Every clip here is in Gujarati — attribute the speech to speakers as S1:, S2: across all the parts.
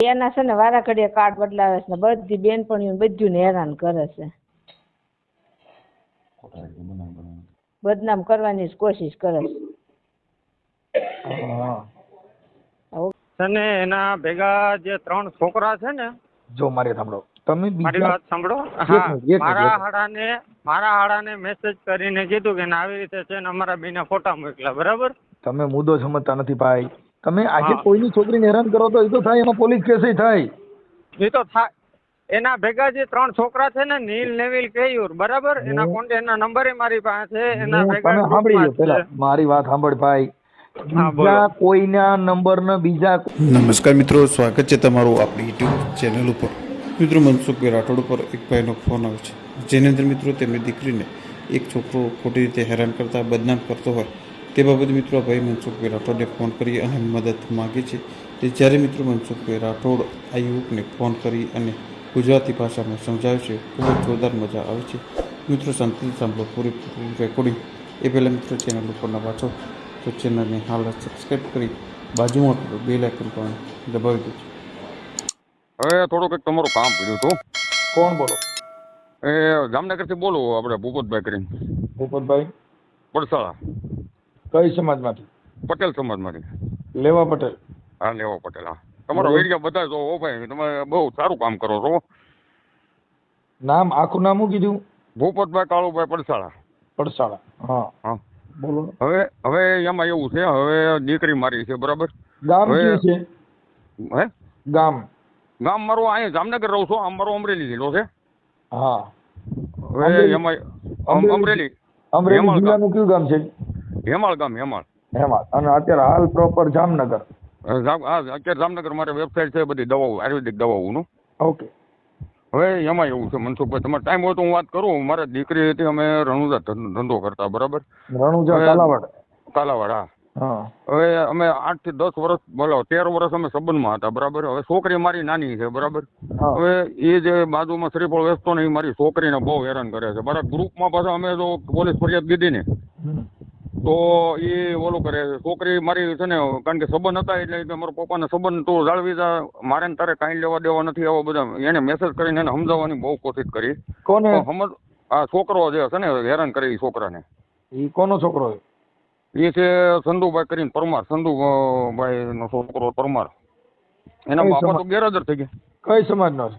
S1: એના છે ને વારા ઘડીએ કાર્ડ બદલાવે છે બધી બેનપણીઓ બધું હેરાન કરે છે. બદનામ કરવાની જ કોશિશ કરે છે.
S2: અને એના ભેગા જે ત્રણ છોકરા છે ને
S3: જો મારી સાંભળો. તમે
S2: મારી વાત સાંભળો. મારા. હાડાને મારા હાડાને મેસેજ કરીને કીધું કે ના આવી રીતે છે ને અમારા બેના ફોટા મોકલા બરાબર?
S3: તમે મુદ્દો સમજતા નથી ભાઈ. તમે આજે કોઈની છોકરીને હેરાન કરો તો એ તો થાય એનો પોલીસ કેસ થાય.
S2: એ તો થાય. એના ભેગા જે ત્રણ છોકરા છે ને નીલ નેવિલ કેયુર બરાબર? એના કોન્ટે એના નંબર મારી પાસે છે. એના ભેગા
S3: તમે સાંભળી લો પેલા મારી વાત સાંભળ ભાઈ. બીજા કોઈના નંબર ને બીજા
S4: નમસ્કાર મિત્રો સ્વાગત છે તમારું આપણી યુટ્યુબ ચેનલ ઉપર. મિત્રો મનસુખભાઈ રાઠોડ ઉપર એક ભાઈનો ફોન આવે છે. જેની અંદર મિત્રો તેમની દીકરીને એક છોકરો ખોટી રીતે હેરાન કરતા બદનામ કરતો હોય. તે બાબતે મિત્રો ભાઈ મનસુખભાઈ રાઠોડને ફોન કરી અને મદદ માગી છે. તે જ્યારે મિત્રો મનસુખભાઈ રાઠોડ આ યુવકને ફોન કરી અને ગુજરાતી ભાષામાં સમજાવે છે ખૂબ જ જોરદાર મજા આવે છે. મિત્રો શાંતિથી સાંભળો પૂરી પૂરી રેકોર્ડિંગ એ પહેલાં મિત્રો ચેનલ ઉપર ના વાંચો તો ચેનલને હાલ સબસ્ક્રાઈબ કરી બાજુમાં બે લાખ પણ દબાવી દેજો.
S5: હવે થોડુંક એક તમારું કામ પડ્યું હતું.
S3: કોણ બોલો?
S5: એ જામનગરથી બોલું આપણે ભૂપતભાઈ કરીને.
S3: ભૂપતભાઈ?
S5: પડસાળા
S3: કઈ સમાજમાંથી?
S5: પટેલ સમાજમાંથી.
S3: લેવા પટેલ.
S5: હા લેવા પટેલ હા. તમારો. વીડિયો બધા જો ઓ ભાઈ તમે બહુ સારું કામ કરો છો
S3: નામ આખું નામ શું કીધું?
S5: ભૂપતભાઈ કાળુભાઈ પડસાળા.
S3: પડસાળા હા.
S5: હા.
S3: બોલો.
S5: હવે હવે એમાં એવું છે હવે દીકરી મારી છે બરાબર?
S3: ગામ કયું છે?
S5: હે?
S3: ગામ.
S5: ગામ મારું અહીંયા જામનગર રહું છું આમ મારો અમરેલી જિલ્લો છે.
S3: હા.
S5: હવે એમાં
S3: અમરેલી-
S5: અમરેલી.
S3: જિલ્લાનું કયું ગામ છે?
S5: હેમાળ ગામ હેમાળ.
S3: હેમાળ. અને અત્યારે હાલ પ્રોપર જામનગર.
S5: હા અત્યારે જામનગર મારે વેબસાઇટ છે બધી દવાઓ આયુર્વેદિક દવાઓનું.
S3: ઓકે.
S5: હવે એમાં એવું છે મનસુખભાઈ તમારે ટાઈમ હોય તો હું વાત કરું. મારે દીકરી હતી અમે રણુજા ધંધો કરતા બરાબર?
S3: રણુજા કાલાવાડ.
S5: કાલાવાડ હા. હવે અમે આઠથી દસ વર્ષ બોલો તેર વર્ષ અમે સંબંધમાં હતા બરાબર? હવે છોકરી મારી નાની છે બરાબર? હવે એ જે બાજુમાં શ્રીફળ વેચતો ને એ મારી છોકરીને બહુ હેરાન કરે છે. મારા ગ્રુપમાં પાછા અમે જો પોલીસ ફરિયાદ દીધી ને. તો એ ઓલું કરે છોકરી મારી છે ને કારણ કે સંબંધ હતા એટલે મારા પપ્પાને સંબંધ તું જાળવી જા મારે ને તારે કાંઈ લેવા દેવા નથી આવો બધા એને મેસેજ કરીને એને સમજાવવાની બહુ કોશિશ કરી.
S3: કોને?
S5: સમજ આ છોકરો જે છે ને હેરાન કરે એ છોકરાને.
S3: એ કોનો છોકરો
S5: એ છે સંધુભાઈ કરીને પરમાર સંધુભાઈ નો છોકરો પરમાર. એના બાપા
S3: સમાજ?
S5: તો ગેરહાજર થઈ ગયા.
S3: કઈ સમાજનો છે?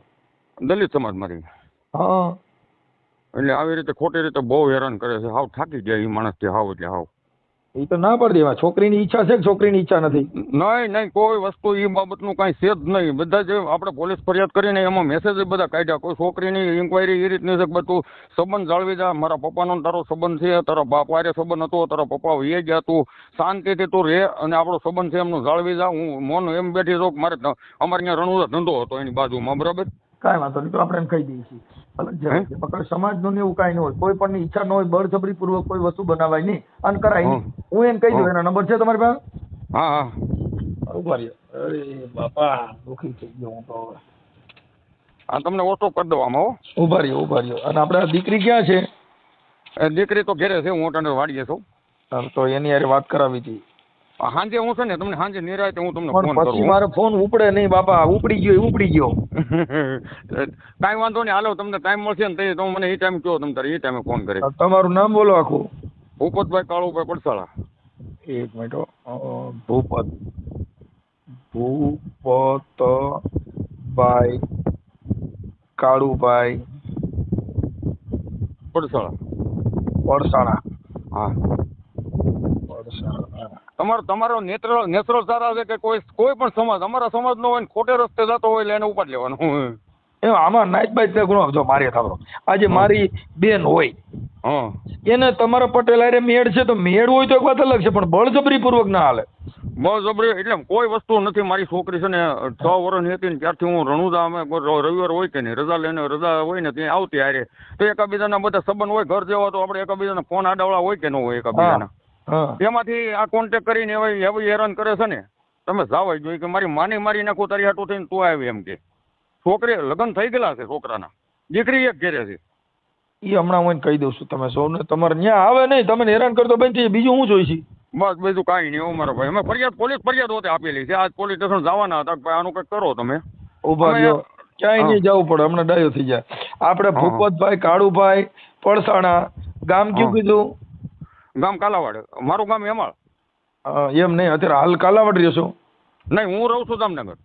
S5: દલિત સમાજમાંથી
S3: હા.
S5: એટલે આવી રીતે ખોટી રીતે બહુ હેરાન કરે છે. હાવ થાકી ગયા એ માણસથી હાવ એટલે હાવ.
S3: એ તો ના પાડી દેવા. છોકરીની ઈચ્છા છે કે છોકરીની ઈચ્છા નથી?
S5: નહીં નહીં કોઈ વસ્તુ એ બાબતનું કાંઈ છે જ નહીં બધા જે આપણે પોલીસ ફરિયાદ કરીને એમાં મેસેજ બધા કાઢ્યા. કોઈ છોકરીની ઇન્કવાયરી એ રીતની છે કે બધું સંબંધ જાળવી જા. મારા પપ્પાનો તારો સંબંધ છે. તારા બાપ વારે સંબંધ હતો. તારા પપ્પા એ ગયા તું. શાંતિથી તું રહે અને આપણો સંબંધ છે એમનું જાળવી જા. હું મોન એમ બેઠી રહું મારે અમારે ત્યાં રણુજા ધંધો હતો એની બાજુમાં. બરાબર?
S3: કાંઈ વાંધો નહીં તો આપણે એમ કહી દઈએ છીએ. પણ સમાજનું ને એવું કાંઈ ન હોય કોઈ પણ ઈચ્છા ન હોય બળજબરી પૂર્વક કોઈ વસ્તુ બનાવાય નહીં. અને કરાય નહીં. હું. એમ કહી દઉં એના નંબર છે તમારી પાસે?
S5: હા હા.
S3: ઊભા રહ્યો અરે બાપા દુઃખી થઈ ગયો હું તો હવે.
S5: આ તમને ઓછો કરી દઉં આમાં હો.
S3: ઊભા રહ્યો ઊભા રહ્યો અને આપણે આ દીકરી ક્યાં છે?
S5: દીકરી તો ઘેરે છે હું અટાણે વાડીએ છું.
S3: તો એની હારે વાત કરાવી હતી.
S5: સાંજે હું છે ને તમને સાંજે નિરાય હું તમને
S3: ફોન
S5: ફોન
S3: પછી મારો ફોન ઉપડે નહીં બાપા ઉપડી ગયો ઉપડી ગયો.
S5: કાંઈ વાંધો નહીં હાલો તમને ટાઈમ મળશે ને તે મને એ ટાઈમ કહો તમે તારે એ ટાઈમે ફોન કરે
S3: તમારું નામ બોલો આખું.
S5: ભૂપતભાઈ કાળુભાઈ પડસાળા.
S3: એક મિનિટ. ભૂપત. ભૂપતભાઈ કાળુભાઈ
S5: પડસાળા.
S3: પડસાળા.
S5: હા.
S3: વડસાણા
S5: તમારો તમારો નેત્ર નેત્રો સારા છે કે કોઈ કોઈ પણ સમાજ અમારા સમાજ નો હોય ને ખોટે રસ્તે જતો હોય એટલે એને ઉપાડ લેવાનું.
S3: એમ આમાં નાઈટ તે ગુણો જો મારે થાવરો આજે મારી બેન હોય
S5: હા.
S3: એને તમારા પટેલ હારે મેળ છે તો મેળ હોય તો એક વાત અલગ છે પણ બળજબરી પૂર્વક ના હાલે.
S5: બળજબરી એટલે કોઈ વસ્તુ નથી. મારી છોકરી છે ને છ વર્ષની હતી ને ત્યારથી હું રણુજા અમે રવિવાર હોય કે નહીં રજા લઈને રજા હોય ને ત્યાં આવતી હારે. તો એકાબીજાના બધા સંબંધ હોય ઘર જેવા તો આપણે એકાબીજાના ફોન આડાવડા હોય કે ન હોય એકાબીજાના? એમાંથી આ કોન્ટેક કરીને એવી એવી હેરાન કરે છે ને તમે જાવ જોઈએ કે મારી માની મારી નાખો તારી હાટું થઈને તું આવી એમ કે. છોકરી લગ્ન થઈ ગયેલા છે છોકરાના. દીકરી એક ઘેરે છે.
S3: એ હમણાં હું કહી દઉં છું તમે સૌને તમારે ત્યાં આવે નહીં તમે હેરાન કરતો બેન બીજું હું જોઈશી
S5: બસ બીજું કાંઈ નહીં હો મારા ભાઈ. અમે ફરિયાદ પોલીસ ફરિયાદ હોતે આપેલી છે. આજ પોલીસ સ્ટેશન જવાના હતા ભાઈ આનું કંઈક કરો તમે. ઊભા
S3: રહ્યો. ક્યાંય નહીં જવું પડે હમણાં ડાયો થઈ જાય. આપણે ભૂપતભાઈ કાળુભાઈ પડસાણા ગામ કયું કીધું?
S5: ગામ કાલાવાડ. મારું ગામ હેમાળ.
S3: એમ નહીં. અત્યારે હાલ કાલાવાડ રહ્યો છો?
S5: નહીં હું રહું છું જામનગર.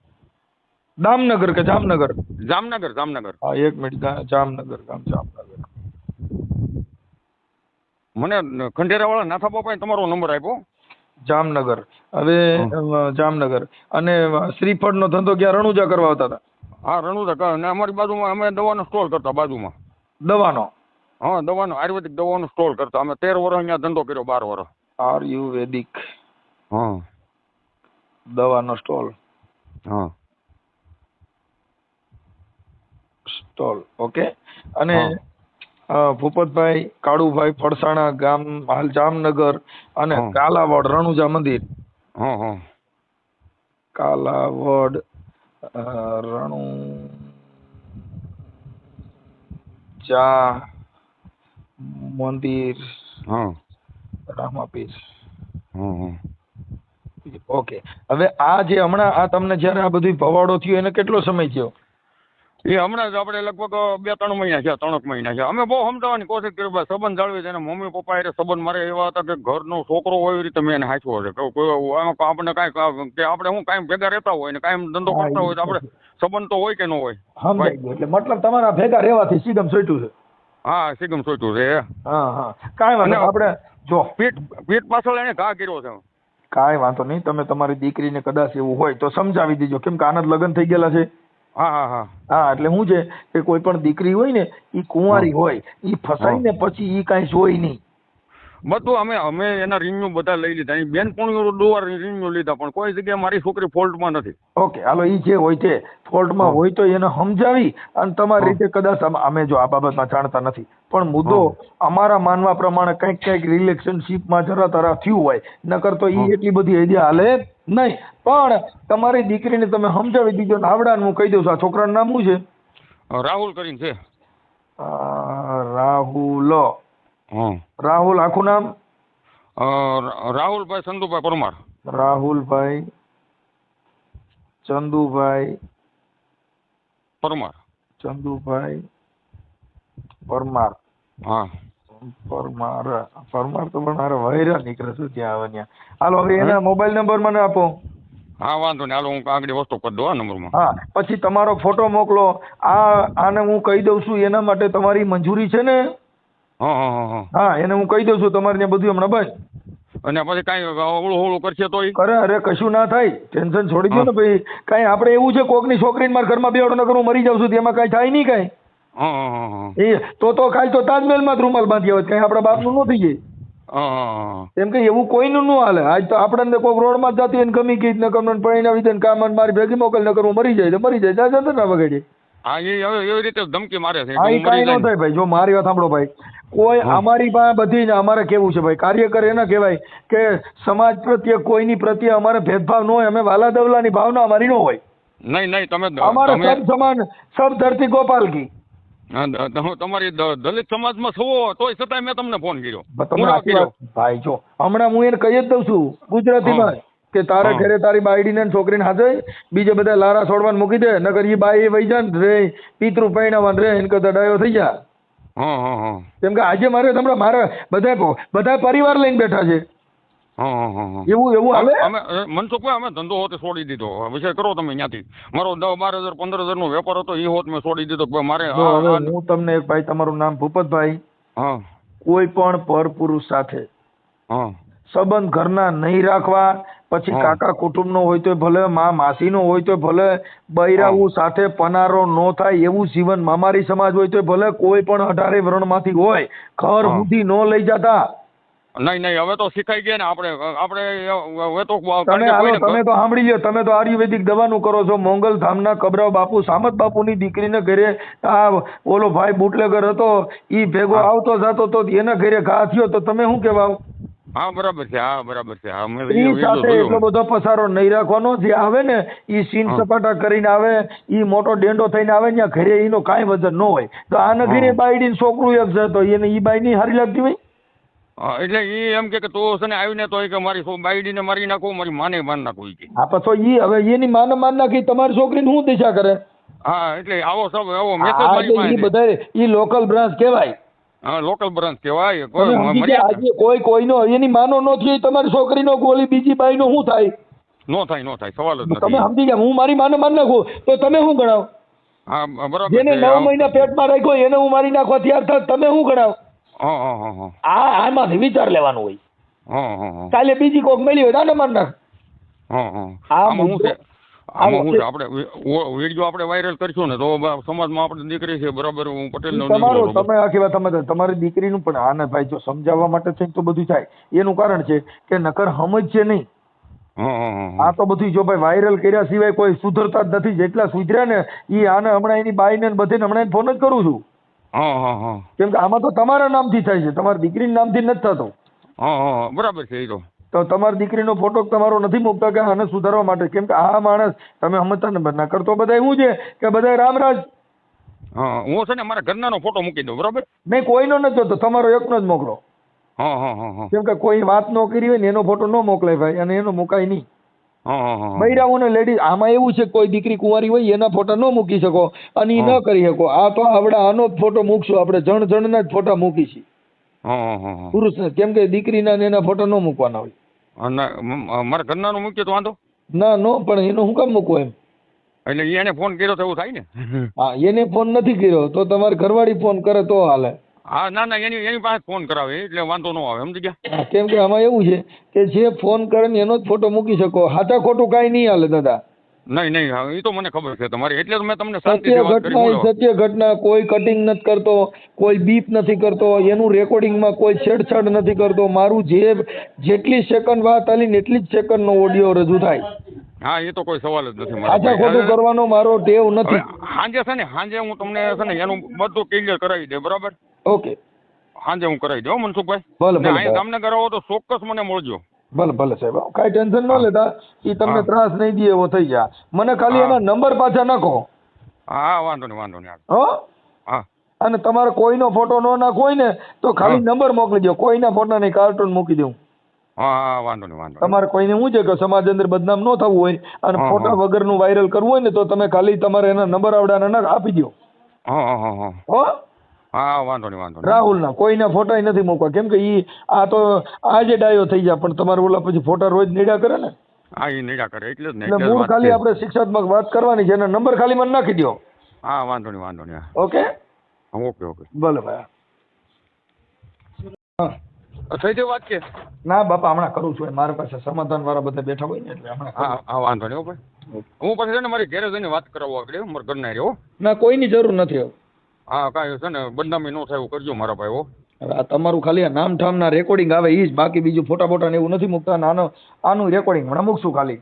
S3: દામનગર કે જામનગર?
S5: જામનગર જામનગર.
S3: હા એક મિનિટ. જામનગર ગામ જામનગર.
S5: મને ખંડેરાવાળા નાથા બાપાએ તમારો નંબર આપ્યો.
S3: જામનગર. હવે જામનગર. અને શ્રીફળનો ધંધો ક્યાં રણુજા કરવા આવતા હતા?
S5: હા રણુજા અને અમારી બાજુમાં અમે દવાનો સ્ટોલ કરતા બાજુમાં.
S3: દવાનો?
S5: હા દવાનો આયુર્વેદિક દવાનો સ્ટોલ કરતા. અમે તેર વર્ષ અહીંયા ધંધો કર્યો બાર વર્ષ
S3: આયુર્વેદિક.
S5: હા.
S3: દવાનો સ્ટોલ
S5: હા.
S3: સ્ટોલ ઓકે અને. ભૂપતભાઈ કાળુભાઈ ફળસાણા ગામ હાલ જામનગર અને કાલાવડ રણુજા મંદિર.
S5: હા હા.
S3: કાલાવડ રણુજા જા મંદિર.
S5: હા.
S3: રામાપીર.
S5: હા
S3: ઓકે. હવે આ જે હમણાં આ તમને જ્યારે આ બધું ભવાડો થયો એને કેટલો સમય થયો?
S5: એ હમણાં જ આપણે લગભગ બે ત્રણ મહિના છે ત્રણક મહિના છે અમે બહુ સમજાવવાની કોશિશ કરી ભાઈ સંબંધ જાળવી છે. મમ્મી પપ્પા એ સંબંધ મારે એવા હતા કે ઘરનો છોકરો હોય એવી રીતે મેં એને હાંચવો છે કે કોઈ આપણને કાંઈ કે આપણે હું કાંઈ ભેગા રહેતા હોય ને કાંઈ ધંધો કરતા હોય તો આપણે સંબંધ તો હોય કે ન હોય?
S3: એટલે મતલબ તમારા ભેગા રહેવાથી સીધમ સોટ્યું છે.
S5: હા સિગમ સોચ્યું છે
S3: હા. હા કાંઈ વાંધો નહીં. આપણે જો.
S5: પીઠ પીઠ પાછળ એને ઘા કર્યો છે.
S3: કાંઈ વાંધો નહીં તમે તમારી દીકરીને કદાચ એવું હોય તો સમજાવી દેજો. કેમ કે આના જ લગ્ન થઈ ગયેલા છે.
S5: હા હા હા.
S3: હા એટલે શું છે કે કોઈ પણ દીકરી હોય ને એ કુંવારી હોય એ ફસાઈ ને પછી એ કાંઈ જોઈ નહીં.
S5: બધું અમે અમે એના રિન્યુ બધા લઈ લીધા. એની બેનપણીઓ દોવા રિન્યુ લીધા પણ કોઈ જગ્યાએ મારી છોકરી ફોલ્ટમાં નથી.
S3: ઓકે હાલો એ જે હોય તે ફોલ્ટમાં હોય તો એને સમજાવી અને તમારી રીતે કદાચ અમે જો આ બાબતમાં જાણતા નથી. પણ મુદ્દો અમારા માનવા પ્રમાણે કંઈક કંઈક રિલેશનશીપમાં જરા તરા થયું હોય. નકર તો એ એટલી બધી આઈડિયા હાલે નહીં. પણ તમારી દીકરીને તમે સમજાવી દીધો ને આવડાને હું કહી દઉં છું. આ છોકરાનું નામ શું છે?
S5: રાહુલ કરીને છે.
S3: રાહુલ. રાહુલ આખું નામ?
S5: રાહુલભાઈ ચંદુભાઈ પરમાર.
S3: રાહુલભાઈ ચંદુભાઈ
S5: પરમાર.
S3: ચંદુભાઈ પરમાર.
S5: હા.
S3: પરમાર પરમાર તો પણ મારે વૈરા નીકળે શું ત્યાં આવે ત્યાં. હાલો હવે એના મોબાઈલ નંબર મને આપો.
S5: હા વાંધો નહીં. હાલો હું આગળ વસ્તુ કરી દઉં આ નંબરમાં.
S3: હા પછી તમારો ફોટો મોકલો. આ આને હું કહી દઉં છું એના માટે તમારી મંજૂરી છે ને?
S5: હા
S3: એને હું કહી દઉં છું તમારે ત્યાં બધું હમણાં બસ.
S5: અને પછી કાંઈ ઓળું ઓળું કરશે તોય?
S3: અરે અરે કશું ના થાય. ટેન્શન છોડી દો ને ભાઈ. કાંઈ આપણે એવું છે કોકની છોકરીને મારા ઘરમાં બેવડો નકર હું મરી જાઉં છું તેમાં કાંઈ થાય નહીં કાંઈ. એ તો તો ખાલી તો તાજમહેલમાં જ રૂમાલ બાંધી આવે કાંઈ આપણા બાપનું ન થઈ જાય. એમ કે એવું કોઈનું ન હાલે. આજ તો આપણને કોઈક રોડમાં માં જતી હોય ને ગમી ગઈ નકર મને પરિણાવી દે કામ મારી ભેગી મોકલ નકર હું મરી જાય તો મરી જાય. જા જતો ના વગાડી
S5: હા એ એવી રીતે ધમકી મારે છે
S3: હા એ કાંઈ ન થાય ભાઈ. જો મારી વાત સાંભળો ભાઈ. કોઈ અમારી પાસે બધી જ અમારે કેવું છે ભાઈ? કાર્યકર એને કહેવાય કે સમાજ પ્રત્યે કોઈની પ્રત્યે અમારે ભેદભાવ ન હોય અમે વાલા દવલાની ભાવના અમારી ન હોય.
S5: નહીં નહીં તમે
S3: અમારે સબ સમાન સબ ધરતી ગોપાલ કી
S5: તમારી દલિત સમાજમાં છો તોય છતાં મેં તમને ફોન કર્યો. કર્યો.
S3: ભાઈ જો હમણાં હું એને કહી જ દઉં છું ગુજરાતીમાં કે તારે. ઘરે તારી બાયડીને ને છોકરીને હાજર બીજે બધા લારા છોડવાને મૂકી દે નકર એ બાઈ વહી જાય રે પિતૃ પૈણાવાન રે એને કરતા ડાયો થઈ જા.
S5: હા હા હા
S3: કેમ કે આજે મારે તમારા મારે બધા બધા પરિવાર લઈને બેઠા છે. એવું એવું આવે?
S5: અમે અમે મનસુખભાઈ અમે ધંધો હોતે છોડી દીધો. વિષય કરો તમે ત્યાંથી મારો દસ બાર હજાર પંદર હજાર નો વેપાર હતો એ હોત મેં છોડી દીધો. મારે
S3: હું તમને એક ભાઈ તમારું નામ ભૂપતભાઈ.
S5: હા.
S3: કોઈ પણ પરપુરુષ સાથે
S5: હા.
S3: સંબંધ ઘરના નહીં રાખવા પછી
S5: કાકા
S3: કાકા કુટુંબનો હોય તો ભલે મા માસીનો હોય તો ભલે બૈરાવું સાથે પનારો નો થાય એવું જીવન મામારી સમાજ હોય તો ભલે કોઈ પણ અઢારે વર્ણમાંથી હોય ઘર
S5: હા.
S3: સુધી નો લઈ જતા.
S5: નહીં નહીં હવે તો શીખાઈ ગયા ને આપણે આપણે હવે તો
S3: તમે હાલો તમે તો સાંભળી લ્યો તમે તો આયુર્વેદિક દવાનું કરો છો મોંગલ ધામના કબરાવ બાપુ સામત બાપુની દીકરીને ઘરે આ ઓલો ભાઈ બુટલેગર હતો ઈ ભેગો આવતો જાતો તો એના ઘરે ઘા થયો તો તમે શું કહેવા?
S5: હા બરાબર છે હા બરાબર છે. હા મેં
S3: ઈ સાથે એટલો બધો પસારો નહીં રાખવાનો. જે આવે ને ઈ સીન સપાટા કરીને આવે ઈ મોટો ડેંડો થઈને આવે ને ઘરે એનો કાંઈ વજન ન હોય. તો આને
S5: હા.
S3: ઘરે બાયડીને છોકરું એક છે તો એને ઈ બાઈ ની હારી લાગતી હોય?
S5: એટલે એ એમ કે તો છે ને આવીને તો કે મારી બાયડીને મારી નાખું મારી માને માન નાખું કે.
S3: હા પછી તો ઈ હવે એની માને માન નાખી તમારી છોકરીને શું દિશા કરે?
S5: હા એટલે આવો સબ આવો મેસેજ
S3: આ
S5: મારી પાસે.
S3: બધાય ઈ લોકલ બ્રાન્ચ કહેવાય.
S5: હા લોકલ બ્રાન્ચ કહેવાય
S3: આજે કોઈ કોઈનો એની માનો નો થયો તમારી છોકરીનો ગોલી બીજી બાઈનો શું થાય?
S5: નો થાય નો થાય સવાલ જ
S3: તમે સમજી ગયા હું મારી માને માન નાખું તો તમે શું ગણાવ?
S5: હા બરાબર
S3: જેને. નવ મહિના પેટમાં રાખ્યો એને હું મારી નાખવા તૈયાર થાય તમે શું ગણાવ? આ આમાંથી વિચાર લેવાનો હોય. કાલે બીજી કોક મળી હોય આને મારી નાખ.
S5: હા હા. આમાં શું છે
S3: મુદ્દો-
S5: આમાં શું છે
S3: આ
S5: આપણે વીડિયો આપણે વાયરલ કરશું ને તો બ- સમાજમાં આપણે દીકરી છે બરાબર હું પટેલ
S3: તમારો તમે આખી વાત સમજ તમારી દીકરીનું પણ આને ભાઈ જો સમજાવવા માટે છે તો બધું થાય. એનું કારણ છે કે નકર સમજ નહીં.
S5: હા હા હા
S3: આ તો બધું જો ભાઈ વાયરલ કર્યા સિવાય કોઈ સુધરતા જ નથી. જેટલા સુધર્યા ને એ આને હમણાં એની બાઈને ને બધીને હમણાં ફોન જ કરું છું. કેમ કે આમાં તો તમારા નામથી થાય છે. તમારી દીકરીના નામથી નથી થતો.
S5: બરાબર છે એ તો.
S3: તો તમારી દીકરીનો ફોટો તમારો નથી મૂકતા કે આને સુધારવા માટે. કેમ કે આ માણસ તમે સમજતા ને નકર તો બધા એવું છે? કે બધા રામરાજ?
S5: હા હું છે ને મારા ઘરનાનો ફોટો મૂકી દઉં બરોબર?
S3: મેં કોઈનો નથી જોતો તમારો એકનો જ મોકલો.
S5: હા હા હા હા.
S3: કેમ કે કોઈ વાત ન કરી હોય ને એનો ફોટો ન મોકલાય ભાઈ અને એનો મુકાય નહીં.
S5: લેડી
S3: બૈરાઓને લેડીઝ આમાં એવું છે કોઈ દીકરી કુંવારી હોય એના ફોટા ન મૂકી શકો અને એ ન કરી શકો. આ તો આવડા આનો જ ફોટો મૂકશું આપણે જણ જણના જ ફોટા મૂકી
S5: હા
S3: કેમ કે દીકરીના એના ફોટો ન મૂકવાના હોય.
S5: મારા ઘરનાનો મૂકીએ તો વાંધો?
S3: ના નો પણ એનો હું કામ મૂકવો એમ?
S5: એટલે એને ફોન કર્યો તો એવું થાય ને?
S3: હા એને ફોન નથી કર્યો તો તમારી ઘરવાળી ફોન કરે તો હાલે.
S5: હા ના ના એની એની પાસે ફોન કરાવે એટલે વાંધો ન આવે સમજી ગયા?
S3: કેમ કે આમાં એવું છે કે જે ફોન કરે ને એનો જ ફોટો મૂકી શકો. હાથા ખોટું કાંઈ નહીં હાલે દાદા.
S5: નહીં નહીં હા એ તો મને ખબર છે તમારી. એટલે મેં તમને
S3: સત્ય ઘટના સત્ય ઘટના કોઈ કટિંગ નથી કરતો કોઈ બીપ નથી કરતો એનું રેકોર્ડિંગમાં કોઈ છેડછાડ નથી કરતો. મારું જે જેટલી સેકન્ડ વાત આલી ને એટલી જ સેકન્ડનો ઓડિયો રજૂ થાય.
S5: હા એ તો કોઈ સવાલ જ નથી
S3: સાચા ખોટું કરવાનો મારો ટેવ નથી.
S5: સાંજે છે ને હાંજે હું તમને છે ને એનું બધું ક્લિયર કરાવી દે બરાબર?
S3: ઓકે
S5: સાંજે હું કરાવી દઉં મનસુખભાઈ.
S3: ભલે,
S5: અહીંયા. તમને કરાવો તો ચોક્કસ મને મળજો.
S3: ભલે ભલે સાહેબ. કાંઈ ટેન્શન ન લેતા. એ તમને ત્રાસ નહીં દે એવો થઈ જાય મને ખાલી એના નંબર પાછા નાખો.
S5: હા વાંધો નહીં વાંધો નહીં.
S3: હો?
S5: હા.
S3: અને તમારે કોઈનો ફોટો ન નાખો હોય ને તો ખાલી નંબર મોકલી દો. કોઈના ફોટા નહીં કાર્ટૂન મૂકી દઉં.
S5: હા હા વાંધો નહીં વાંધો
S3: તમારે કોઈને શું છે કે સમાજ અંદર બદનામ ન થવું હોય અને ફોટા. વગરનું વાયરલ કરવું હોય ને તો તમે ખાલી તમારે એના નંબર આવડાના આપી દો.
S5: હા હા. હા? હા વાંધો નહીં વાંધો નહીં.
S3: રાહુલના કોઈના ફોટા નથી મૂકવા. કેમ કે ઈ આ તો આજે ડાયો થઈ જાય પણ તમારે ઓલા પછી ફોટા રોજ નીડા કરે ને?
S5: હા એ નિરા કરે એટલે જ ને
S3: એટલે
S5: એટલે જ
S3: મૂળ
S5: વાત
S3: ખાલી
S5: છે.
S3: આપણે શિક્ષાત્મક વાત કરવાની છે અને નંબર ખાલી મને નાખી દો
S5: હા વાંધો નહીં વાંધો નહીં
S3: ઓકે?
S5: હા ઓકે ઓકે.
S3: ભલે ભાઈ હા.
S5: થઈ ગઈ વાત કે?
S3: ના બાપા હમણાં કરું છું. મારા પાસે સમાધાન વાળા બધા બેઠા હોય ને એટલે હમણાં
S5: હા હા વાંધો નહીં હો ભાઈ. હું પછી છે ને મારી ઘેરે જઈને વાત કરાવવા આગળ મારા ઘરના રહ્યો
S3: ના કોઈની જરૂર નથી હવે.
S5: હા કાંઈ છે ને બદનામી ન થાય એવું કરજો મારા ભાઈ હો.
S3: હવે આ તમારું ખાલી આ નામ ઠામના રેકોર્ડિંગ આવે એ જ બાકી બીજું ફોટા ફોટા ને એવું નથી મૂકતા આનો આનું રેકોર્ડિંગ હમણાં મૂકશું ખાલી.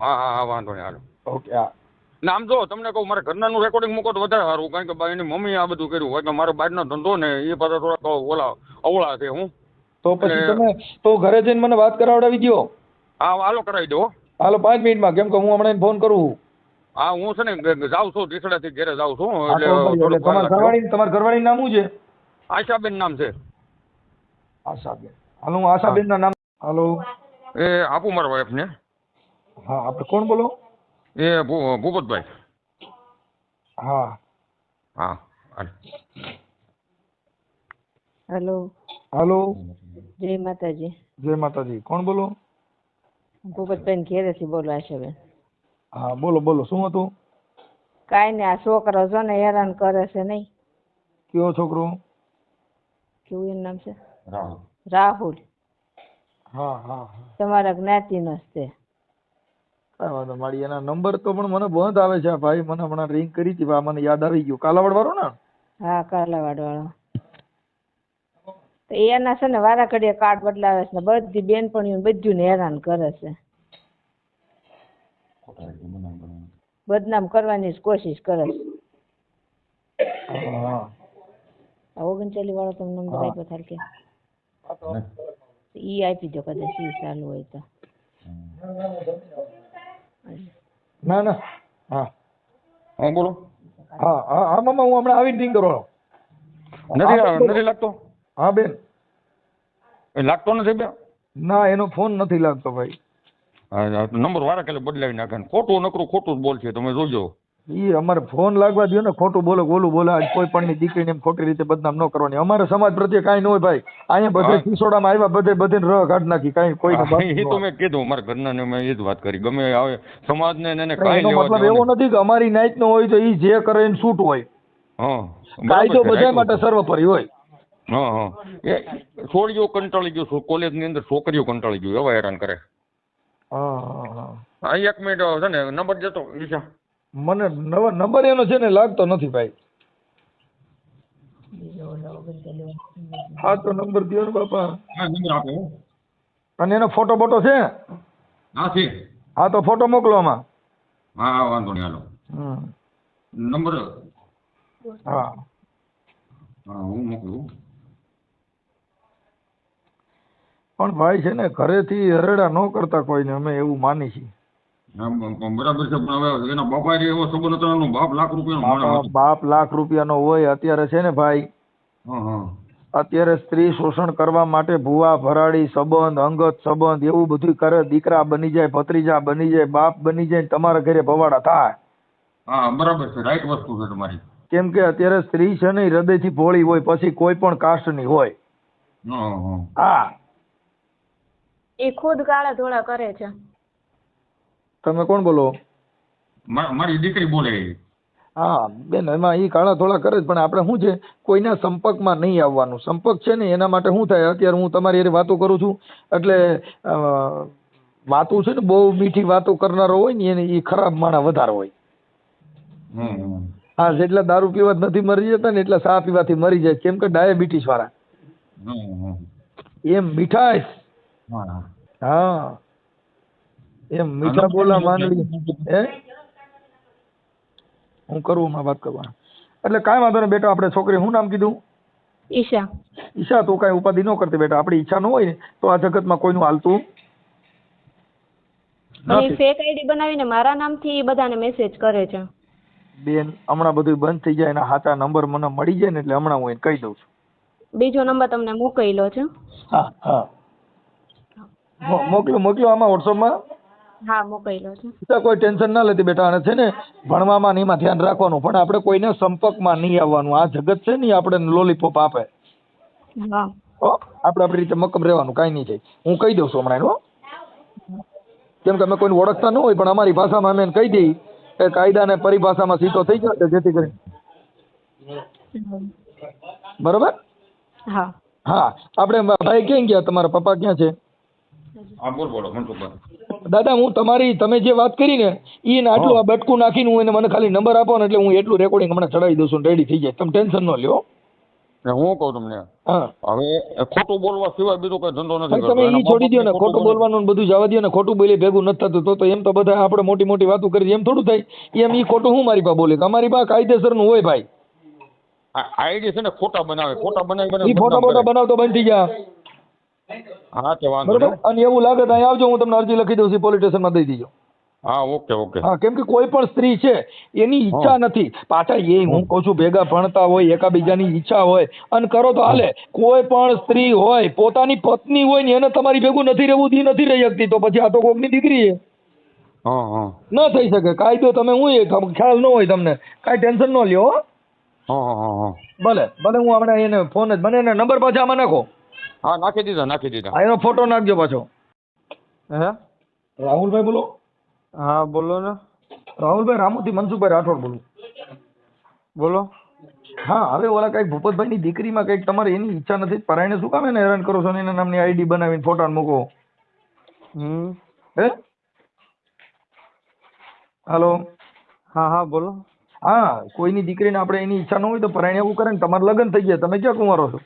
S5: હા હા હા વાંધો નહીં હાલો.
S3: ઓકે હા.
S5: નામ જો તમને કહું મારે ઘરનાનું રેકોર્ડિંગ મૂકો તો વધારે સારું કારણ કે એની મમ્મી આ બધું કર્યું હોય તો મારો બહારનો ધંધો ને એ પાછા થોડાક ઓલા અવળા છે હું.
S3: તો પછી તમે તો ઘરે જઈને મને વાત કરાવડાવી દ્યો.
S5: હા હાલો કરાવી દો
S3: હાલો પાંચ મિનિટમાં કેમ કે હું હમણાં ફોન કરું
S5: હા હું છે ને જાઉં છું ટીસડાથી ઘેરે જાઉં છું એટલે
S3: તમારા ઘરવાળી તમારા ઘરવાળી નામ શું છે?
S5: આશાબેન નામ છે.
S3: આશાબેન. હાલો હું આશાબેન ના નામ હાલો.
S5: એ આપું મારા વાઈફને
S3: હા આપણે કોણ બોલો?
S5: એ ભૂપતભાઈ.
S3: હા.
S5: હા હેલો.
S1: હેલો. જય માતાજી.
S3: જય માતાજી. કોણ બોલો?
S1: ભૂપતભાઈ ઘેરેથી બોલો આશાબેન.
S3: હા બોલો બોલો શું હતું?
S1: કાઈ નઈ આ છોકરો છે ને હેરાન કરે છે નહીં.
S3: કયો છોકરો?
S1: કેવું એનું નામ છે? રાહુલ.
S3: હા હા હા.
S1: તમારા જ્ઞાતિનો જ છે.
S3: કાંઈ વાંધો મારી એના નંબર તો પણ મને બંધ આવે છે આ ભાઈ. મને હમણાં રિંગ કરી હતી મને યાદ આવી ગયું. કાલાવાડ વાળો ને?
S1: હા કાલાવાડ વાળો તો એના છે ને વારા ઘડીએ કાર્ડ બદલાવે છે ને બધી બેનપણીઓ બધું ને હેરાન કરે છે. બદનામ કરવાની જ કોશિશ કરે છે. ઓગણચાલીસ વાળો તમને નંબર. આપ્યો થાય કે? ઈ આપી દો કદાચ ઈ ચાલુ હોય તો.
S3: ના ના. હા.
S5: હા બોલો.
S3: હા હા હા મામા હું હમણાં આવીને રિંગ કરો
S5: નથી નથી લાગતો?
S3: હા બેન.
S5: લાગતો નથી બે
S3: ના એનો ફોન નથી લાગતો ભાઈ.
S5: નંબર વારા કાલે બદલાવી નાખે. ખોટું નકરું ખોટું જ બોલશે. તમે જોજો.
S3: ઈ અમારે ફોન લાગવા દો ને ખોટું બોલો ઓલું બોલે. આજ કોઈ પણ ની દીકરીને એમ ખોટી રીતે બદનામ ન કરવાની. અમારે સમાજ પ્રત્યે કાંઈ ન હોય ભાઈ. અહીંયા બધે. ખીસોડામાં આવ્યા બધે બધે રહ કાઢ નાખી. કાંઈ કોઈ
S5: એ તો મેં કીધું મારા ઘરના ને મેં એ જ વાત કરી. ગમે આવે સમાજને ને એને કાંઈ લેવા
S3: મતલબ એવો નથી. કે અમારી નાઈટ નો હોય તો ઈ જે કરે એને છૂટ હોય.
S5: હા
S3: કાયદો બધા માટે. સર્વોપરી હોય.
S5: હા હા. એ છોડીઓ કંટાળી ગયો કોલેજની અંદર છોકરીઓ કંટાળી ગયું એવા હેરાન કરે.
S3: હા હા હા.
S5: હા એક મિનિટ છે ને નંબર જતો ઈશા.
S3: મને નવો નંબર એનો છે ને લાગતો નથી ભાઈ. હા તો નંબર દો ને બાપા.
S5: હા નંબર આપો.
S3: અને એનો ફોટો બોટો છે?
S5: હા છે.
S3: હા તો ફોટો મોકલો આમાં.
S5: હા હા વાંધો નહીં હાલો.
S3: હમ.
S5: નંબર?
S3: હા.
S5: હા હું મોકલું.
S3: પણ ભાઈ છે ને ઘરેથી હરડા ન કરતા કોઈને અમે એવું માની છીએ.
S5: હા, બ- બ- બરાબર છે પણ હવે એના બાપા એવો સંબંધ હતો એનો બાપ લાખ રૂપિયાનો
S3: બાપા લાખ હોય અત્યારે છે ને ભાઈ અત્યારે સ્ત્રી શોષણ કરવા માટે ભૂવા ભરાડી સંબંધ અંગત સંબંધ એવું બધું કરે દીકરા બની જાય ભત્રીજા બની જાય બાપ બની જાય ને તમારા ઘરે ભવાડા થાય.
S5: હા બરાબર છે રાઈટ વસ્તુ છે તમારી.
S3: કેમ કે અત્યારે સ્ત્રી છે ને હૃદયથી ભોળી હોય પછી કોઈ પણ કાસ્ટની હોય.
S5: હા.
S6: એ ખુદ કાળા ધોળા કરે છે.
S3: તમે કોણ બોલો?
S5: મારી દીકરી બોલે.
S3: હા બેન એમાં એ કાળા ધોળા કરે જ પણ આપણે શું છે કોઈના સંપર્કમાં નહીં આવવાનું. સંપર્ક છે ને એના માટે શું થાય? અત્યારે હું તમારી હારે વાતો કરું છું એટલે વાતો છે ને બહુ મીઠી વાતો કરનારો હોય ને એને એ ખરાબ માણસ વધારે હોય. હા જેટલા દારૂ પીવા નથી મરી જતા ને એટલા ચા પીવાથી મરી જાય. કેમ કે ડાયાબિટીસ વાળા. એમ મીઠાશ.
S5: હા.
S3: એમ મીઠા બોલા માંડવી. હે? હું કરું માં વાત કરવા એટલે કાંઈ વાંધો નહીં બેટા આપણે છોકરી શું નામ કીધું?
S6: ઈશા.
S3: ઈશા તું કાંઈ ઉપાધિ ન કરતી બેટા. આપણી ઈચ્છા ન હોય ને તો આ જગતમાં કોઈનું હાલતું
S6: ફેક આઈડી બનાવીને મારા નામથી બધાને મેસેજ કરે છે.
S3: બેન હમણાં બધું બંધ થઈ જાય અને સાચા નંબર મને મળી જાય ને એટલે હમણાં હું એને કહી દઉં છું.
S6: બીજો નંબર તમને મોકલ્યો છે.
S3: હા હા. મોકલો મોકલું આમાં વોટ્સઅપમાં?
S6: હા મોકલ્યો છે.
S3: કોઈ ટેન્શન ના લેતી બેટા અને છે ને ભણવામાં ને એમાં ધ્યાન રાખવાનું પણ આપણે કોઈને સંપર્કમાં નહીં આવવાનું. આ જગત છે ને આપણે લોલીપોપ આપે.
S6: હા.
S3: આપણે આપણી રીતે મક્કમ રહેવાનું કાંઈ નહીં થાય. હું કહી દઉં છું હમણાં હો. કેમ કે અમે કોઈને ઓળખતા ન હોય પણ અમારી ભાષામાં અમે કહી દઈ એ કાયદાને પરિભાષામાં સીધો થઈ ગયો જેથી કરી બરોબર?
S6: હા.
S3: હા. આપણે ભાઈ ક્યાં ગયા? તમારા પપ્પા ક્યાં છે
S5: હા બોલ બોલો મનસુખભાઈ
S3: દાદા હું તમારી તમે જે વાત કરી ને એ આટલું આ બટકું નાખીને હું એને મને ખાલી નંબર આપો ને એટલે હું એટલું રેકોર્ડિંગ હમણાં ચડાવી દઉં છું રેડી થઈ જાય. તમે ટેન્શન ન લ્યો.
S5: હું કહું તમને? હવે ખોટું બોલવા સિવાય બીજો કોઈ ધંધો નથી
S3: તમે એ છોડી દો ને ખોટું
S5: બોલે.
S3: બોલવાનું બધું જવા દો ને ખોટું બોલી ભેગું નથી થતું. તો તો એમ તો બધા આપણે મોટી મોટી વાતો કરી એમ થોડું થાય. એમ ઈ ખોટું હું મારી પાસે બોલે? તમારી અમારી પાસે કાયદેસરનું હોય ભાઈ.
S5: આઈડી છે ને ખોટા બનાવે ખોટા બનાવી બનાવી
S3: ફોટા
S5: ફોટા
S3: બનાવતો બંધ થઈ ગયા
S5: હા તે વાંધો
S3: બરોબર
S5: નહીં.
S3: અને એવું લાગે તો અહીં આવજો હું તમને અરજી લખી દઉં છું પોલીસ સ્ટેશનમાં દઈ દીજો.
S5: હા ઓકે ઓકે.
S3: હા કેમ કે કોઈ પણ સ્ત્રી છે એની ઈચ્છા નથી. પાછા એ હું કહું છું ભેગા ભણતા હોય એકાબીજાની ઈચ્છા હોય અને કરો તો હાલે કોઈ પણ સ્ત્રી હોય પોતાની પત્ની હોય ને એને તમારી ભેગું નથી રહેવું દી નથી રહી શકતી તો પછી આ તો કોકની દીકરી છે
S5: હા હા.
S3: ન થઈ શકે. કાયદો તમે હું એ ખ્યાલ ન હોય તમને. કાંઈ ટેન્શન ન લ્યો ભલે ભલે હું હમણાં એને ફોન જ મને એને નંબર પાછા આમાં નાખો.
S5: હા નાખી દીધા નાખી દીધા.
S3: આ એનો ફોટો નાખજો પાછો.
S2: હે?
S3: રાહુલભાઈ બોલો.
S2: હા બોલો ને.
S3: રાહુલભાઈ રામુથી મનસુખભાઈ રાઠોડ બોલું.
S2: બોલો.
S3: હા હવે ઓલા કંઈક ભૂપતભાઈની દીકરીમાં કંઈક તમારે એની ઈચ્છા નથી? પરાયણે શું કામ એને હેરાન કરો છો એના નામની આઈડી બનાવીને ફોટા મૂકો?
S2: હમ.
S3: હે? હાલો.
S2: હા હા બોલો.
S3: હા કોઈની દીકરીને આપણે એની ઈચ્છા ન હોય તો પરાયણ એવું કરે ને તમારે લગ્ન થઈ ગયા તમે ક્યાં કુંવારો છો?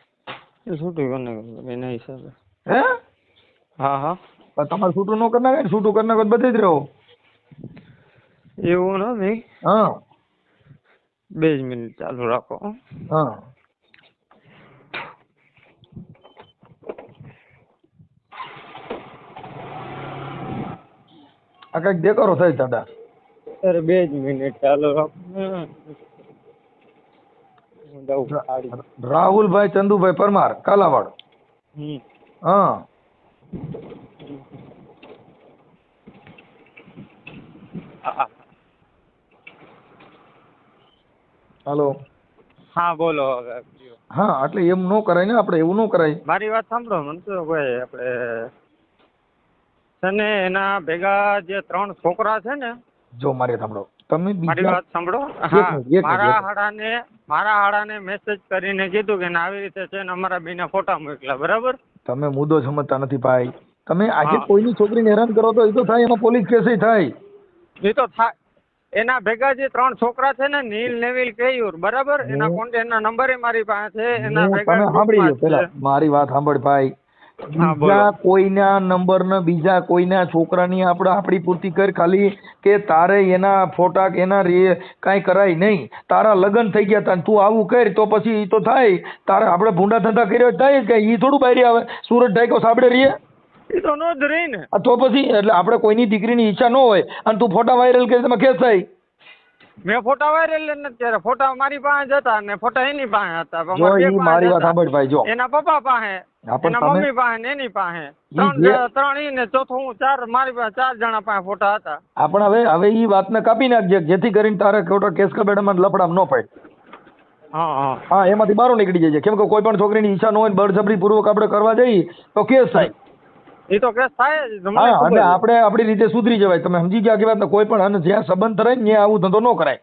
S2: એ છૂટી કરીને એના હિસાબે
S3: હે
S2: હા હા
S3: પણ તમારે છૂટું ન કરી નાખે ને છૂટું કરી નાખો તો બધે જ રહો
S2: એવું નથી
S3: હા
S2: બે જ મિનિટ ચાલુ રાખો
S3: હા આ કંઈક દેકારો થાય દાદા
S2: અરે બે જ મિનિટ ચાલુ રાખો હું દઉં ગાડી
S3: રાહુલભાઈ ચંદુભાઈ પરમાર કાલાવાડ. હા.
S2: હા હા બોલો.
S3: હા એટલે એમ નો કરાય ને આપણે એવું ન કરાય.
S2: મારી વાત સાંભળો મનસુખભાઈ આપણે છે ને એના ભેગા જે ત્રણ છોકરા છે ને
S3: જો મારે સાંભળો. તમે
S2: મારી વાત સાંભળો? હા મારા હાડાને મારા હાડાને મેસેજ કરીને કીધું કે ના આવી રીતે છે ને અમારા બેના ફોટા મોકલા બરાબર?
S3: તમે મુદ્દો સમજતા નથી ભાઈ. તમે આજે. કોઈની છોકરીને હેરાન કરો તો એ તો થાય એનો પોલીસ કેસ થાય.
S2: એ તો થા એના ભેગા જે ત્રણ છોકરા છે ને નીલ નેવિલ કેયુર બરાબર? એના કોન્ટેક્ટ નંબર મારી પાસે છે એના ભેગા
S3: સાંભળી પેલા મારી વાત સાંભળ ભાઈ. બીજા કોઈના નંબર ને બીજા કોઈના છોકરાની આપણે આપણી પૂર્તિ કર ખાલી કે તારે એના ફોટા કે એના રે કાંઈ કરાય નહીં. તારા લગ્ન થઈ ગયા તા તું આવું કર તો પછી એ તો થાય. તારે આપણે ભૂંડા ધંધા કર્યો થાય કે ઈ થોડું બહાર આવે. સુરત ઢાઈકો સાંભળે રહીએ?
S2: એ તો નો જ રહી ને.
S3: તો પછી એટલે આપણે કોઈની દીકરીની ઈચ્છા ન હોય. અને તું ફોટા વાયરલ કરી તમે કેસ થાય?
S2: મેં ફોટા વાયરલ ને કર્યા. ફોટા મારી પાસે જ હતા અને ફોટા એની પાસે હતા.
S3: જો
S2: પાસે
S3: મારી વાત સાંભળ ભાઈ જો.
S2: એના પપ્પા પાસે એના મમ્મી પાસે ને એની પાસે. ત્રણ ત્રણ ઈ ને ચોથું હું ચાર મારી પાસે ચાર જણા પાસે ફોટા હતા.
S3: આપણ હવે હવે ઈ વાતને કાપી નાખજે જેથી કરીને તારે ખોટો કેસ કબેડામાં લફડામાં ન પડે.
S2: હા હા.
S3: એમાંથી બહાર નીકળી જાય કેમ કે કોઈ પણ છોકરીની ઈચ્છા ન હોય ને બળજબરી પૂર્વક આપણે કરવા જઈએ તો કેસ થાય.
S2: એ તો ક્રેશ થાય જ
S3: હા અને આપણે આપણી રીતે સુધરી જવાય. તમે સમજી ગયા કે વાત કોઈ પણ અને જ્યાં સંબંધ થાય ને આવું ધંધો ન કરાય.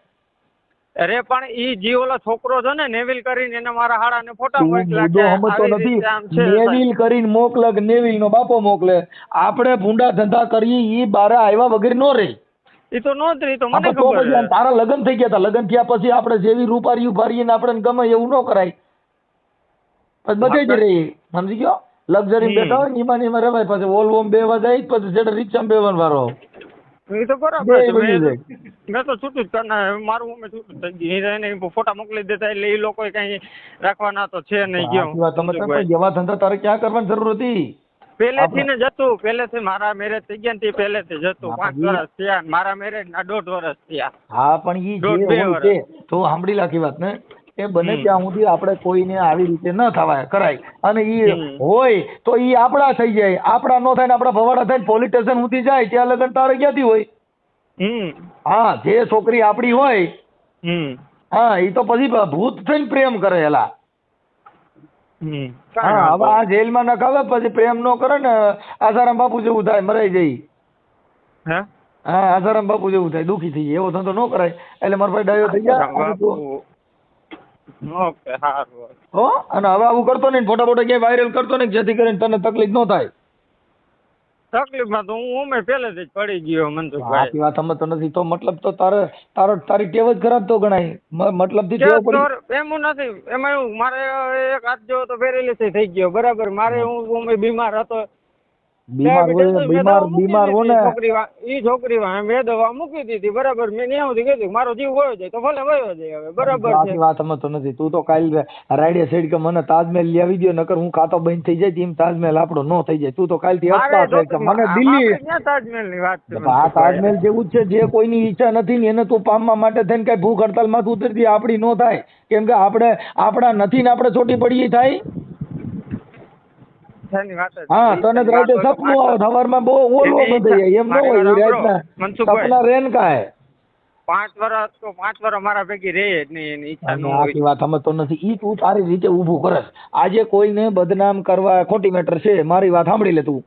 S2: અરે પણ ઈ જે ઓલો છોકરો છે ને નેવિલ કરીને એને મારા હાડાને ફોટા
S3: મોકલા
S2: કે
S3: સમજતો નથી. નેવિલ કરીને મોકલે કે નેવિલ નો બાપો મોકલે. આપણે ભૂંડા ધંધા કરીએ ઈ બારે આવ્યા વગર નો રહે.
S2: ઈ તો નો જ રહી તો મને
S3: તો
S2: ખબર છે.
S3: તારા લગ્ન થઈ ગયા હતા. લગ્ન થયા પછી આપણે જેવી રૂપારી ઉભારીએ ને આપણે ગમે એવું ન કરાય. પછી બધે જ રહી. સમજી ગયો? લક્ઝરી બેઠા હોય ને એમાં એમાં રવાય પછી વોલ્વોમ બેવા જાય પછી છેલ્લે રિક્ષામાં બેવાનો વારો.
S2: ઈ તો બરાબર
S3: બે
S2: છે. મેં તો છૂટું જ કરનાર મારું ઉમે છૂટું થઈ ગયું. એને ફોટા મોકલી દેતા એટલે ઈ લોકો કઈ રાખવાના તો છે નહીં
S3: વાત. તમે ધંધા તારે ક્યાં કરવાની જરૂર હતી?
S2: પહેલેથી ને જતું. પહેલેથી મારા મેરેજ થઈ ગયા ને પહેલેથી જતું. પાંચ વર્ષ થયા મારા મેરેજ ના દોઢ વર્ષ થયા.
S3: હા પણ ઈ જે હોય તો સાંભળી લાખી વાત ને. એ બને. ત્યાં સુધી આપણે કોઈને આવી રીતે ન થવાય કરાય. અને
S2: એ
S3: હોય તો એ આપણા થઈ જાય. આપણા ન થાય ને આપણા ભવાડા થાય પોલીસ સ્ટેશન સુધી જાય ત્યાં લગન તારે ક્યાંથી હોય? હા જે છોકરી આપણી હોય હા એ તો પછી ભૂત થઈને પ્રેમ કરે એલા. હા હવે આ જેલમાં નખાવે પછી પ્રેમ નો કરે ને આસારામ બાપુ જેવું થાય મરાઈ જાય.
S2: હે?
S3: હા આસારામ બાપુ જેવું થાય દુખી થઈ જાય. એવો ધંધો ન કરાય. એટલે મારા ભાઈ ડાયો થઈ જાય
S2: ઓકે સારું
S3: હો? અને હવે આવું કરતો નહીં ફોટા ફોટા ક્યાંય વાયરલ કરતો નહીં જેથી કરીને તને તકલીફ ન થાય.
S2: તકલીફમાં તો હું ઉમે પહેલેથી જ પડી ગયો મનસુખભાઈ
S3: સાચી વાત સમજતો નથી. તો મતલબ તો તારે તારો તારી ટેવ જ ખરાબ તો ગણાય. મતલબથી ટેવ પડી
S2: એમ નથી. એમાં એવું મારે એક હાથ જેવો તો ફેરેલી થઈ ગયો. બરાબર મારે હું ઉમે બીમાર હતો.
S3: બીમાર હોય બીમાર બીમાર હો ને
S2: દીધી છોકરી વા- ઈ છોકરી વાંહે મેં દવા મૂકી દીધી બરાબર મેં ન્યા સુધી કીધું મારો જીવ વયો જાય તો ભલે વયો જાય હવે બરાબર છે.
S3: સાચી વાત સમજતો નથી તું તો કાલ રાઈડે સાઈડ કે મને તાજમહેલ લઈ આવી નકર હું ખાતો બંધ થઈ જાય તેમ તાજમહેલ આપણો નો થઈ જાય તું તો કાલથી
S2: થી
S3: હસતા થાય કે મને દિલ્હી
S2: વાત છે
S3: આ તાજમહેલ જેવું જ છે જે કોઈની ઈચ્છા નથી ને એને તું પામવા માટે થઈને કઈ ભૂખ હડતાલમાંથી ઉતરતી આપડી નો થાય કેમ કે આપણે આપણા નથી ને આપણે છોટી પડી થાય? હા તને જ રાતે સપનું આવે સવારમાં બહુ
S2: ઓલો
S3: બંધ એમ ન હોય રાતના. સપના રેન કાય
S2: પાંચ વર્ષ તો પાંચ વર્ષ મારા ભેગી રહે જ નહીં એની ઈચ્છા
S3: આખી વાત સમજતો નથી. ઈ તું તારી રીતે ઊભું કરસ. આજે કોઈને બદનામ કરવા ખોટી મેટર છે મારી વાત સાંભળી લે તું.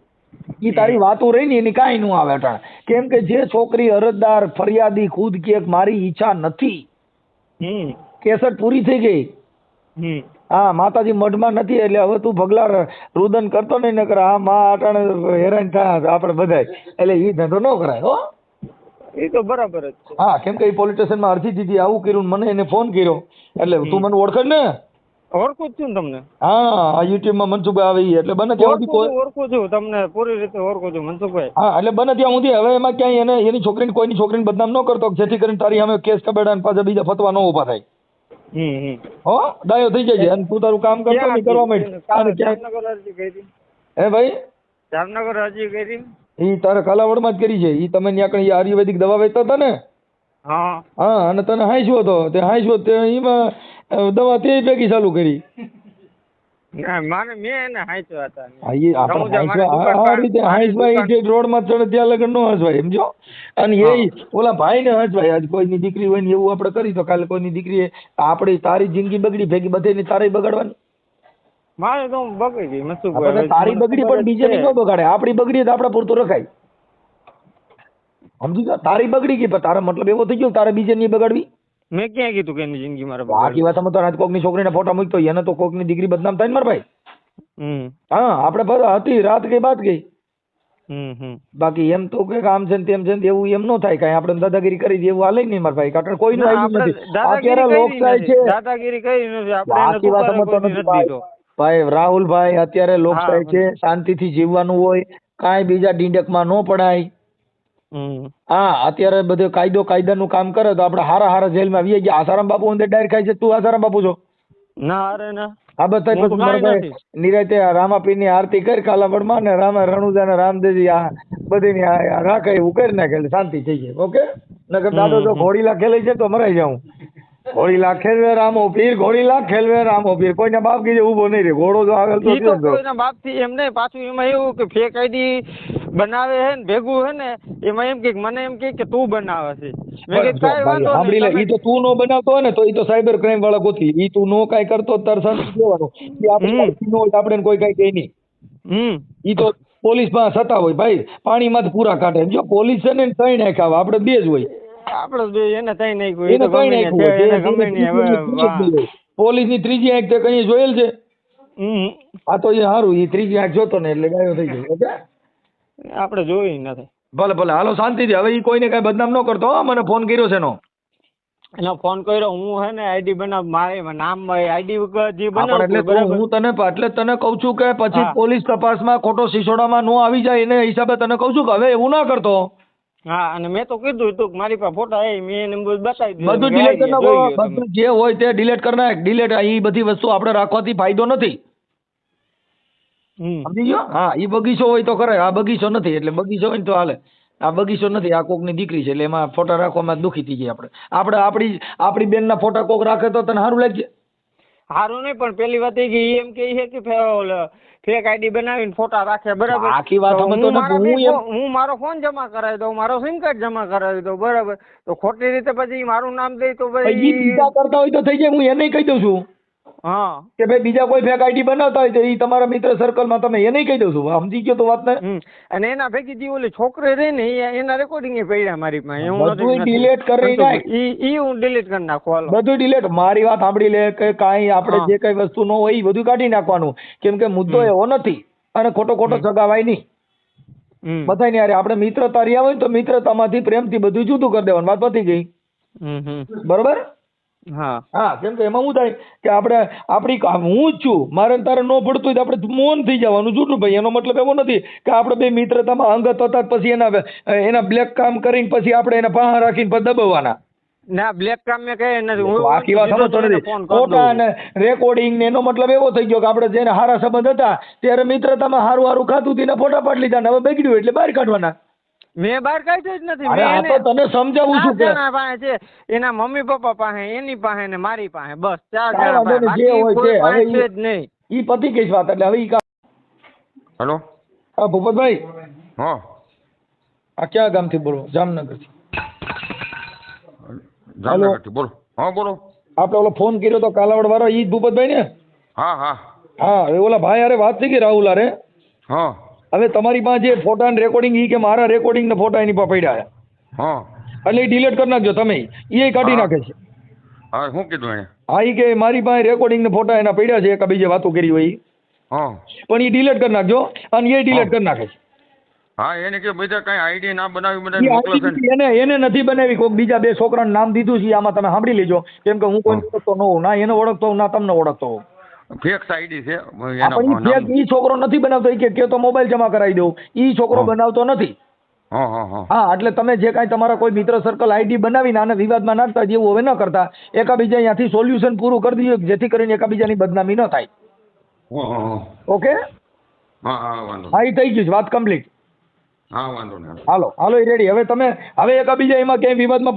S3: ઈ તારી વાતો રહી ને એની કાંઈ નું આવે અટાણ. કેમ કે જે છોકરી અરજદાર ફરિયાદી ખુદ કે મારી ઈચ્છા નથી.
S2: હમ.
S3: કેસર પૂરી થઈ ગઈ. હા માતાજી મઢમાં નથી એટલે હવે તું ભગલા રુદન કરતો નહીં નકર આ માં અટાણે હેરાન થાય આપણે બધાય. એટલે એ ધંધો ન કરાય હો.
S2: એ તો બરાબર જ છે.
S3: હા કેમ કે એ પોલીસ સ્ટેશનમાં અરજી દીધી આવું કર્યું મને એને ફોન કર્યો. એટલે તું મને ઓળખે ને?
S2: ઓળખું છું તમને.
S3: હા આ યુટ્યુબમાં મનસુખભાઈ આવી એટલે બને ત્યાં સુધી
S2: ઓળખું છું તમને પૂરી રીતે ઓળખું છું મનસુખભાઈ.
S3: હા એટલે બને ત્યાં સુધી હવે એમાં ક્યાંય એને એની છોકરીને કોઈની છોકરીને બદનામ ન કરતો જેથી કરીને તારી અમે કેસ કબેડા પાછા બીજા ફતવા ન ઊભા થાય. હો ડાયો થઈ જાય અને તું તારું કામ કરતો નહીં કરવા માંડ અને
S2: જામનગર અરજી કરી.
S3: હે ભાઈ?
S2: જામનગર અરજી કરી.
S3: ઈ તારે કાલાવડમાં જ કરી છે. ઈ તમે ત્યાં કઈ આયુર્વેદિક દવા વેચતા હતા ને?
S2: હા.
S3: હા અને તને હાંસ્યો હતો. તે હાંસ્યો તે એમાં દવા તે ભેગી ચાલુ કરી.
S2: ના મારે મેં એને હાંચ્યા હતા
S3: હા, ઈ આપણે
S2: રમૂજા મારી
S3: હાંસવા-
S2: દુકાન
S3: આ- આ રીતે
S2: મારી
S3: જે રોડમાં ચડે ત્યાં લગન નો હસવાય સમજો? અને એ ઓલા ભાઈ ને હસવાય આજ કોઈની દીકરી હોય ને એવું આપણે કરી તો કાલે કોઈની દીકરી એ તારી જિંદગી બગડી ભેગી બધેની તારી બગાડવાની.
S2: મારે તો બગડી ગઈ મસુક
S3: તારી બગડી પણ બીજાની ન બગાડે. આપણી બગડી તો આપડે પૂરતું રખાય. સમજી ગયા? તારી બગડી ગઈ પણ તારો મતલબ એવો થઈ ગયો તારે બીજે નહીં બગાડવી?
S2: મેં ક્યાં કીધું કે એની જિંદગી મારા
S3: બાકી વાત તમે તો આજ કોકની છોકરીને ફોટા મૂકતો એને તો કોકની દીકરી બદનામ થાય ને મારા ભાઈ?
S2: હમ.
S3: હા આપણે હતી રાત ગઈ બાત ગઈ.
S2: હમ
S3: બાકી એમ તો કે આમ છે તેમ છે એવું એમ ન થાય. કાંઈ આપણે દાદાગીરી કરી દઈએ એવું હાલે નહીં મારા ભાઈ? કારણ કે કોઈનું
S2: ના,
S3: નથી. અત્યારે લોક
S2: થાય
S3: છે.
S2: દાદાગીરી કરી નથી. આપણે
S3: વાત તમે
S2: તો
S3: નથી. ભાઈ
S2: રાહુલ
S3: ભાઈ રાહુલભાઈ અત્યારે લોકશાહી
S2: થાય
S3: છે શાંતિથી જીવવાનું હોય. કાંઈ બીજા ડીંડકમાં ન પડાય. હા અત્યારે બધે કાયદો કાયદાનું કામ કરે તો આપણે હારા હારા જેલમાં વી ગયા. આસારામ બાપુ અંદર ડાયર ખાય છે. તું આસારામ બાપુ છો?
S2: ના અરે ના.
S3: આ બધા
S2: હું તો
S3: પછી મારા ભાઈ નિરાતે રામાપીરની આરતી કર કાલાવડમાં ને રામા રણુજા ને રામદેવજી આ બધીની રાખે એવું કરી નાખે એટલે શાંતિ થઈ જાય. ઓકે? નકર દાદો તો ઘોડીલા ખેલે છે તો મરાઈ જાઉં. ઘોડીલા ખેલવે રામો પીર ઘોડીલા ખેલવે રામો પીર કોઈના બાપ કીધે ઊભો નહીં રે ઘોડો જો આવે તો
S2: કોઈના બાપથી એમ નહીં પાછું એમાં એવું કે ફેક આઈડી બનાવે હે ને ભેગું હે ને એમાં એમ કે મને એમ કે કે તું બનાવે છે. મેં
S3: કે
S2: કાઈ વાંધો
S3: સાંભળી લે ઈ તો તું નો બનાવતો હોય ને તો ઈ તો સાયબર ક્રાઇમ વાળા ગોતી. ઈ તું નો કાઈ કરતો તો તારે શાંતિ દેવાનું આપણે. હોય આપણે કોઈ કાઈ કહે નહીં.
S2: હમ.
S3: ઈ તો પોલીસ પાસે સતા હોય. ભાઈ પાણીમાં પૂરા કાઢે. જો પોલીસ છે ને ત્રણ નાખ્યા આપણે બે જ હોય.
S2: આપણે બે એને તઈ
S3: એને નાખ્યું હોય
S2: એને ગમે નહીં હવે.
S3: આંખ હોય. ત્રીજી આંખ તે કઈ જોયેલ છે? આ તો એ સારું એ ત્રીજી આંખ જોતો ને એટલે ગાયો થઈ ગયો ઓકે
S2: આપણે જોઈ નથી.
S3: ભલે ભલે હાલો શાંતિથી. હવે એ કોઈને કઈ બદનામ ન કરતો મને ફોન કર્યો છે એનો.
S2: એનો ફોન કર્યો હું હે ને આઈડી બનાવ મારે નામ આઈડી જે બનાવ
S3: એટલે હું તને એટલે તને કહું છું કે પછી. પોલીસ તપાસમાં ખોટો સિસોડામાં નો આવી જાય એને હિસાબે તને કહું છું કે હવે એવું ના કરતો.
S2: હા અને મેં તો કીધું હતું કે મારી પાસે ફોટા એ મેં એને બધું બતાવી દીધું.
S3: બધું ડિલીટ કરી નાખો. બધું જે હોય તે ડિલીટ કરી નાખ. ડિલીટ એ બધી વસ્તુ આપણે રાખવાથી ફાયદો નથી. સમજી ગયો? હા એ બગીચો હોય તો કરે. આ બગીચો નથી એટલે બગીચો હોય ને તો હાલે. આ બગીચો નથી આ કોકની દીકરી છે એટલે એમાં ફોટા રાખવામાં દુખી થઈ જાય આપણે. આપણે આપણી આપણી બેનના ફોટા કોક રાખે તો તને સારું લાગશે
S2: સારું નહીં પણ પેલી વાત એ કે ઈ એમ કે છે કે ફેક આઈડી બનાવીને ફોટા રાખે બરાબર?
S3: આખી વાત
S2: હું મારો
S3: હું
S2: મારો ફોન જમા કરાવી દઉં મારો સિમ કાર્ડ જમા કરાવી દઉં બરાબર? તો ખોટી રીતે પછી મારું નામ દઈ તો ભાઈ
S3: કરતા હોય તો થઈ જાય હું એને કહી દઉં છું.
S2: હા.
S3: કે ભાઈ બીજા કોઈ ફેક આઈડી બનાવતા હોય તો એ તમારા મિત્ર સર્કલમાં તમે એને કહી દઉં છું. સમજી ગયો તો વાત ને?
S2: અને એના ભેગી જે ઓલી છોકરી રહી ને એના રેકોર્ડિંગ એ પડ્યા મારી પાસે. હું બધું
S3: ડિલીટ કરી નાખ.
S2: ઈ હું ડિલીટ કરી નાખું હાલો.
S3: બધું ડિલીટ મારી વાત સાંભળી લે કે કાંઈ આપણે જે કઈ વસ્તુ ન હોય એ બધું કાઢી નાખવાનું. કેમ કે મુદ્દો એવો નથી. અને ખોટો ખોટો સગાવાય નહીં. બધા ને આપણે મિત્રતા રહ્યા હોય તો મિત્રતામાંથી પ્રેમથી બધું જુદું કરી દેવાનું. વાત પતી ગઈ. બરોબર?
S2: હા.
S3: હા કેમ કે એમાં શું થાય કે આપણે આપણી હું જ છું મારે તારે ન પડતું હોય તો આપણે મૌન થઈ જવાનું જૂઠું ભાઈ એનો મતલબ એવો નથી કે આપણે બે મિત્રતામાં અંગત હતા પછી એના એના બ્લેક કામ કરીને પછી આપણે એને પાહા રાખીને પછી દબાવવાના.
S2: ના બ્લેક કામ મેં કહે નથી હું
S3: બાકી વાત સમજતો નથી. ફોટા અને રેકોર્ડિંગ ને એનો મતલબ એવો થઈ ગયો કે આપણે જેને સારા સંબંધ હતા ત્યારે મિત્રતામાં હારું હારું ખાતું તેના ફોટા પાડી લીધા ને હવે બગડ્યું એટલે બહાર કાઢવાના.
S2: મેં બહાર કાઢ્યો જ નથી. મેં
S3: તને સમજાવું છું કે
S2: જણા પાસે છે એના મમ્મી પપ્પા પાસે એની પાસે ને મારી પાસે. બસ ચાર જણા પાસે. બાકી. કોઈ પાસે
S3: હવે
S2: છે જ નહીં.
S3: ઈ પતિ ગઈ વાત એટલે હવે ઈ કા
S5: હેલો?
S3: હા ભૂપતભાઈ?
S5: હા.
S3: આ ક્યાં ગામથી બોલો? જામનગરથી.
S5: જામનગરથી બોલો. હા બોલો.
S3: આપણે ઓલો ફોન કર્યો તો કાલાવડ વાળો ઈ જ ભૂપતભાઈ ને?
S5: હા હા.
S3: હા એ ઓલા ભાઈ અરે વાત થઈ ગઈ રાહુલ અરે
S5: હા.
S3: હવે તમારી પાસે ફોટા ને રેકોર્ડિંગ એ કે મારા રેકોર્ડિંગ ને ફોટા એની પાસે પડ્યા
S5: હા.
S3: એટલે એ ડિલીટ કરી નાખજો તમે. એ કાઢી નાખે છે.
S5: હા શું કીધું એને?
S3: હા એ કે મારી પાસે રેકોર્ડિંગ ને ફોટા એના પડ્યા છે એક બીજે વાતો કરી હોય
S5: હા.
S3: પણ ઈ ડિલીટ કરી નાખજો અને એ ડિલીટ કરી નાખે છે.
S5: હા એને કે બીજા કઈ આઈડી ના બનાવી બધા
S3: ઈ
S5: મોકલે છે
S3: ID એને એને નથી બનાવી કોઈક બીજા બે છોકરાનું નામ દીધું છે આમાં તમે સાંભળી લેજો. કેમ કે હું કોઈ ઓળખતો ન હોઉં ના એને ઓળખતો હોઉં ના તમને ઓળખતો હોઉં.
S5: ફેક આઈડી છે.
S3: પણ ઈ ઈ છોકરો નથી બનાવતો કે કે તો મોબાઈલ જમા કરાવી દઉં ઈ છોકરો બનાવતો નથી.
S5: હા
S3: એટલે તમે જે કાંઈ તમારા કોઈ મિત્ર સર્કલ આઈડી બનાવીને આને વિવાદમાં નાખતા જેવું હવે ન કરતા. એકાબીજા અહીંયાથી સોલ્યુશન પૂરું કરી દીધું જેથી કરીને એકાબીજાની બદનામી ન થાય. ઓકે? હા એ થઈ ગયું છે વાત કમ્પ્લીટ
S5: હા વાંધો નહીં.
S3: હાલો હાલો એ રેડી હવે તમે હવે એકાબીજા એમાં ક્યાંય વિવાદમાં